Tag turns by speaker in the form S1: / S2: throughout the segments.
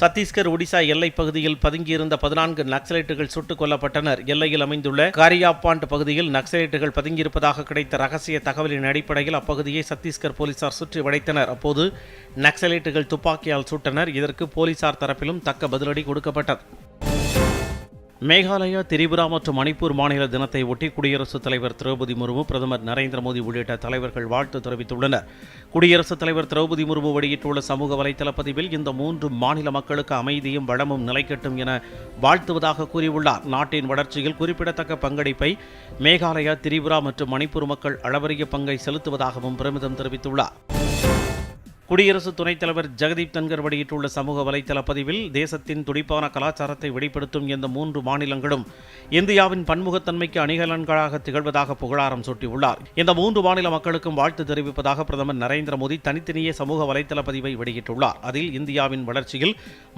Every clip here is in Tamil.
S1: சத்தீஸ்கர் ஒடிசா எல்லைப் பகுதியில் பதுங்கியிருந்த பதினான்கு நக்சலைட்டுகள் சுட்டுக் கொல்லப்பட்டனர் எல்லையில் அமைந்துள்ள காரியாப்பாண்ட் பகுதியில் நக்சலைட்டுகள் பதுங்கியிருப்பதாக கிடைத்த ரகசிய தகவலின் அடிப்படையில் அப்பகுதியை சத்தீஸ்கர் போலீசார் சுற்றி வளைத்தனர் அப்போது நக்சலைட்டுகள் துப்பாக்கியால் சுட்டனர் இதற்கு போலீசார் தரப்பிலும் தக்க பதிலடி கொடுக்கப்பட்டது மேகாலயா திரிபுரா மற்றும் மணிப்பூர் மாநில தினத்தை ஒட்டி குடியரசுத் தலைவர் திரௌபதி முர்மு பிரதமர் நரேந்திர மோடி உள்ளிட்ட தலைவர்கள் வாழ்த்து தெரிவித்துள்ளனர் குடியரசுத் தலைவர் திரௌபதி முர்மு வெளியிட்டுள்ள சமூக வலைதள பதிவில் இந்த மூன்று மாநில மக்களுக்கு அமைதியும் வளமும் நிலைக்கட்டும் என வாழ்த்துவதாக கூறியுள்ளார் நாட்டின் வளர்ச்சியில் குறிப்பிடத்தக்க பங்களிப்பை மேகாலயா திரிபுரா மற்றும் மணிப்பூர் மக்கள் அளவறிய பங்கை செலுத்துவதாகவும் பெருமிதம் தெரிவித்துள்ளார் குடியரசு துணைத் தலைவர் ஜெகதீப் தன்கர் வெளியிட்டுள்ள சமூக வலைதள பதிவில் தேசத்தின் துடிப்பான கலாச்சாரத்தை வெளிப்படுத்தும் இந்த மூன்று மாநிலங்களும் இந்தியாவின் பன்முகத்தன்மைக்கு அணிகலன்களாக திகழ்வதாக புகழாரம் சூட்டியுள்ளார் இந்த மூன்று மாநில மக்களுக்கும் வாழ்த்து தெரிவிப்பதாக பிரதமர் நரேந்திர மோடி தனித்தனியே சமூக வலைதள பதிவை வெளியிட்டுள்ளார் அதில் இந்தியாவின் வளர்ச்சியில்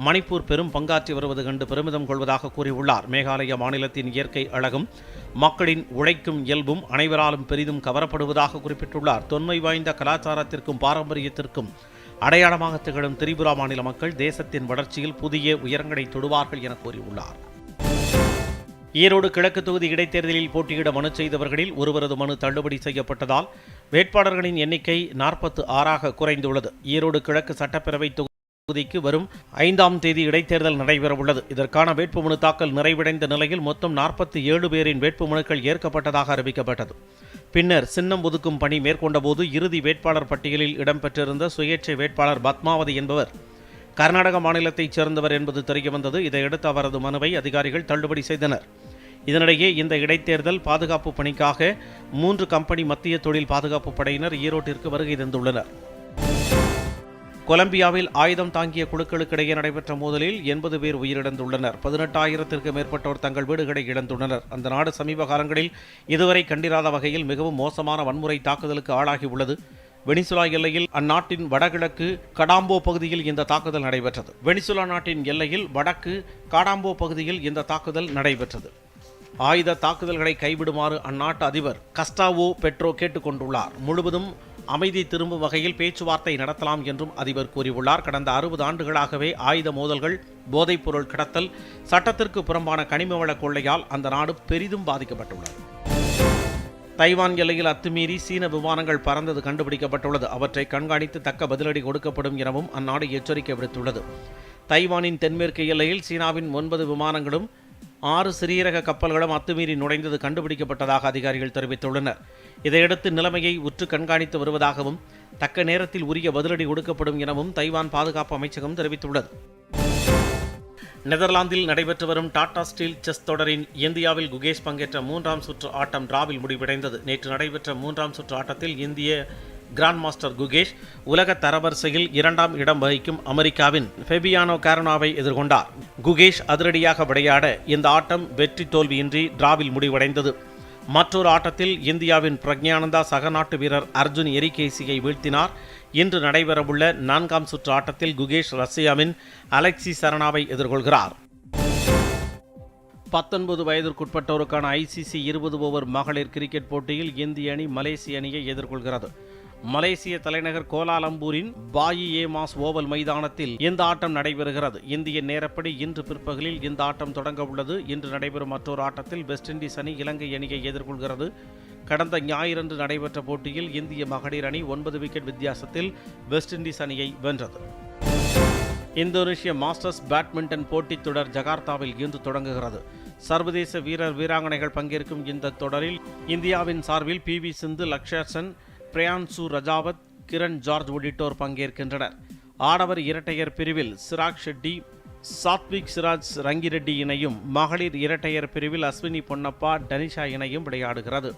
S1: மணிப்பூர் பெரும் பங்காற்றி வருவது கண்டு பெருமிதம் கொள்வதாக கூறியுள்ளார் மேகாலய மாநிலத்தின் இயற்கை அழகும் மக்களின் உழைக்கும் இயல்பும் அனைவராலும் பெரிதும் கவரப்படுவதாக குறிப்பிட்டுள்ளார் தொன்மை வாய்ந்த கலாச்சாரத்திற்கும் பாரம்பரியத்திற்கும் அடையாளமாக திகழும் திரிபுரா மாநில மக்கள் தேசத்தின் வளர்ச்சியில் புதிய உயரங்களை தொடுவார்கள் என கூறியுள்ளார் ஈரோடு கிழக்கு தொகுதி இடைத்தேர்தலில் போட்டியிட மனு செய்தவர்களில் ஒருவரது மனு தள்ளுபடி செய்யப்பட்டதால் வேட்பாளர்களின் எண்ணிக்கை நாற்பத்து ஆறாக குறைந்துள்ளது ஈரோடு கிழக்கு சட்டப்பேரவை தொகுதி தொகுதிக்கு வரும் ஐந்தாம் தேதி இடைத்தேர்தல் நடைபெறவுள்ளது இதற்கான வேட்புமனு தாக்கல் நிறைவடைந்த நிலையில் மொத்தம் நாற்பத்தி ஏழு பேரின் வேட்புமனுக்கள் ஏற்கப்பட்டதாக அறிவிக்கப்பட்டது பின்னர் சின்னம் ஒதுக்கும் பணி மேற்கொண்டபோது இறுதி வேட்பாளர் பட்டியலில் இடம்பெற்றிருந்த சுயேட்சை வேட்பாளர் பத்மாவதி என்பவர் கர்நாடக மாநிலத்தைச் சேர்ந்தவர் என்பது தெரியவந்தது இதையடுத்து அவரது மனுவை அதிகாரிகள் தள்ளுபடி செய்தனர் இதனிடையே இந்த இடைத்தேர்தல் பாதுகாப்பு பணிக்காக மூன்று கம்பெனி மத்திய தொழில் பாதுகாப்பு படையினர் ஈரோட்டிற்கு வருகை தந்துள்ளனர் கொலம்பியாவில் ஆயுதம் தாங்கிய குழுக்களுக்கிடையே நடைபெற்ற மோதலில் எண்பது பேர் உயிரிழந்துள்ளனர் பதினெட்டாயிரத்திற்கு மேற்பட்டோர் தங்கள் வீடுகளை இழந்துள்ளனர் அந்த நாடு சமீப காலங்களில் இதுவரை கண்டிராத வகையில் மிகவும் மோசமான வன்முறை தாக்குதலுக்கு ஆளாகியுள்ளது வெனிசுலா எல்லையில் அந்நாட்டின் வடகிழக்கு கடாம்போ பகுதியில் இந்த தாக்குதல் நடைபெற்றது வெனிசுலா நாட்டின் எல்லையில் வடக்கு காடாம்போ பகுதியில் இந்த தாக்குதல் நடைபெற்றது ஆயுத தாக்குதல்களை கைவிடுமாறு அந்நாட்டு அதிபர் கஸ்டாவோ பெட்ரோ கேட்டுக்கொண்டுள்ளார் முழுவதும் அமைதி திரும்பும் வகையில் பேச்சுவார்த்தை நடத்தலாம் என்றும் அதிபர் கூறியுள்ளார் கடந்த அறுபது ஆண்டுகளாகவே ஆயுத மோதல்கள் போதைப்பொருள் கடத்தல் சட்டத்திற்கு புறம்பான கனிம வள கொள்ளையால் அந்த நாடு பெரிதும் பாதிக்கப்பட்டுள்ளது தைவான் எல்லையில் அத்துமீறி சீன விமானங்கள் பறந்தது கண்டுபிடிக்கப்பட்டுள்ளது அவற்றை கண்காணித்து தக்க பதிலடி கொடுக்கப்படும் எனவும் அந்நாடு எச்சரிக்கை விடுத்துள்ளது தைவானின் தென்மேற்கு எல்லையில் சீனாவின் ஒன்பது விமானங்களும் ஆறு சிறீரக கப்பல்களும் அத்துமீறி நுழைந்தது கண்டுபிடிக்கப்பட்டதாக அதிகாரிகள் தெரிவித்துள்ளனர் இதையடுத்து நிலைமையை உற்று கண்காணித்து வருவதாகவும் தக்க நேரத்தில் உரிய பதிலடி கொடுக்கப்படும் எனவும் தைவான் பாதுகாப்பு அமைச்சகம் தெரிவித்துள்ளது நெதர்லாந்தில் நடைபெற்று வரும் டாடா ஸ்டீல் செஸ் தொடரின் இந்தியாவில் குகேஷ் பங்கேற்ற மூன்றாம் சுற்று ஆட்டம் டிராவில் முடிவடைந்தது நேற்று நடைபெற்ற மூன்றாம் சுற்று ஆட்டத்தில் இந்திய கிராண்ட் மாஸ்டர் குகேஷ் உலக தரவரிசையில் இரண்டாம் இடம் வகிக்கும் அமெரிக்காவின் ஃபெபியானோ கேரனாவை எதிர்கொண்டார் குகேஷ் அதிரடியாக விளையாட இந்த ஆட்டம் வெற்றி தோல்வியின்றி டிராவில் முடிவடைந்தது மற்றொரு ஆட்டத்தில் இந்தியாவின் பிரக்ஞானந்தா சகநாட்டு வீரர் அர்ஜுன் எரிகேசியை வீழ்த்தினார் இன்று நடைபெறவுள்ள நான்காம் சுற்று ஆட்டத்தில் குகேஷ் ரஷ்யாவின் அலெக்சி சரணாவை எதிர்கொள்கிறார் பத்தொன்பது வயதிற்குட்பட்டோருக்கான ஐசிசி இருபது ஓவர் மகளிர் கிரிக்கெட் போட்டியில் இந்திய அணி மலேசிய அணியை எதிர்கொள்கிறது மலேசிய தலைநகர் கோலாலம்பூரின் பாயி ஏமாஸ் ஓவல் மைதானத்தில் இந்த ஆட்டம் நடைபெறுகிறது இந்திய நேரப்படி இன்று பிற்பகலில் இந்த ஆட்டம் தொடங்க உள்ளது இன்று நடைபெறும் மற்றொரு ஆட்டத்தில் வெஸ்ட் இண்டீஸ் அணி இலங்கை அணியை எதிர்கொள்கிறது கடந்த ஞாயிறன்று நடைபெற்ற போட்டியில் இந்திய மகளிர் அணி ஒன்பது விக்கெட் வித்தியாசத்தில் வெஸ்ட் இண்டீஸ் அணியை வென்றது இந்தோனேஷிய மாஸ்டர்ஸ் பேட்மிண்டன் போட்டித் தொடர் ஜகார்த்தாவில் இன்று தொடங்குகிறது சர்வதேச வீரர் வீராங்கனைகள் பங்கேற்கும் இந்த தொடரில் இந்தியாவின் சார்பில் பி வி சிந்து லக்ஷர்சன் பிரயான்சு ரஜாவத் கிரண் ஜார்ஜ் உள்ளிட்டோர் பங்கேற்கின்றனர் ஆடவர் இரட்டையர் பிரிவில் சிராக் ஷெட்டி சாத்விக் சிராஜ் ரங்கிரெட்டி இணையும் மகளிர் இரட்டையர் பிரிவில் அஸ்வினி பொன்னப்பா டனிஷா இணையும் விளையாடுகிறது